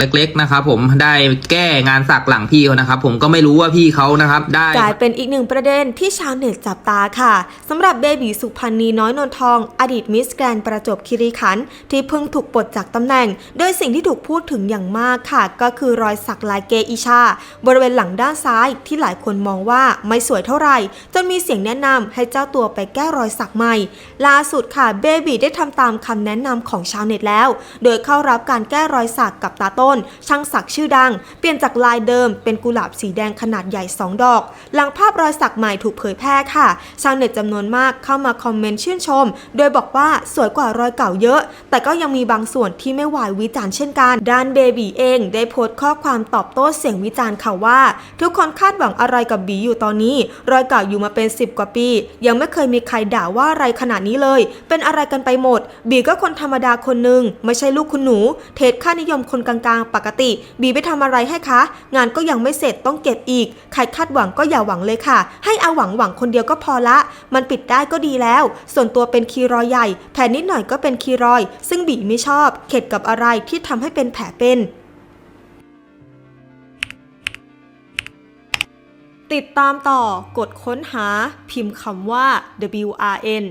เล็กๆนะครับผมได้แก้งานสักหลังพี่เขานะครับผมก็ไม่รู้ว่าพี่เขานะครับได้กลายเป็นอีกหนึ่งประเด็นที่ชาวเน็ตจับตาค่ะสำหรับเบบีสุพรรณีน้อยนนทอง อดีตมิสแกรนประจบคีรีขันธ์ที่เพิ่งถูกปลดจากตำแหน่ง โดยสิ่งที่ถูกพูดถึงอย่างมากค่ะ ก็คือรอยสักลายเกอิชา บริเวณหลังด้านซ้ายที่หลายคนมองว่าไม่สวยเท่าไหร่ จนมีเสียงแนะนำให้เจ้าตัวไปแก้รอยสักใหม่ ล่าสุดค่ะเบบีได้ทำตามคำแนะนำของชาวเน็ตแล้ว โดยเข้ารับการแก้รอยสักกับตาโต้น ช่างสักชื่อดัง เปลี่ยนจากลายเดิมเป็นกุหลาบสีแดงขนาดใหญ่ 2 ดอก หลังภาพรอยสักใหม่ถูกเผยแพร่ค่ะ ชาวเน็ตจำนวนมากเข้ามาคอมเมนต์ชื่นชม โดยบอกว่าสวยกว่ารอยเก่าเยอะ แต่ก็ยังมีบางส่วนที่ไม่หวายวิจารณ์เช่นกัน ด้านเบบีเองได้โพสต์ข้อความตอบโต้เสียงวิจารณ์ค่ะว่า ทุกคนคาดหวังอะไรกับบีอยู่ตอนนี้ รอยเก่าอยู่มาเป็น 10 กว่าปี ยังไม่เคยมีใครด่าว่าอะไรขนาดนี้เลย เป็นอะไรกันไปหมด บีก็คนธรรมดาคนหนึ่งไม่ใช่ลูกคุณหนู เทรดค่านิยมคนกลางๆปกติ บีไปทำอะไรให้คะ งานก็ยังไม่เสร็จต้องเก็บอีก ใครคาดหวังก็อย่าหวังเลยค่ะ ให้เอาหวังหวังคนเดียวก็พอละ มันปิดได้ก็ดีแล้ว ส่วนตัวเป็นคีรอยใหญ่ แผลนิดหน่อยก็เป็นคีรอย ซึ่งบีไม่ชอบ เข็ดกับอะไรที่ทำให้เป็นแผลเป็นติดตามต่อกดค้นหาพิมพ์คำว่า WRN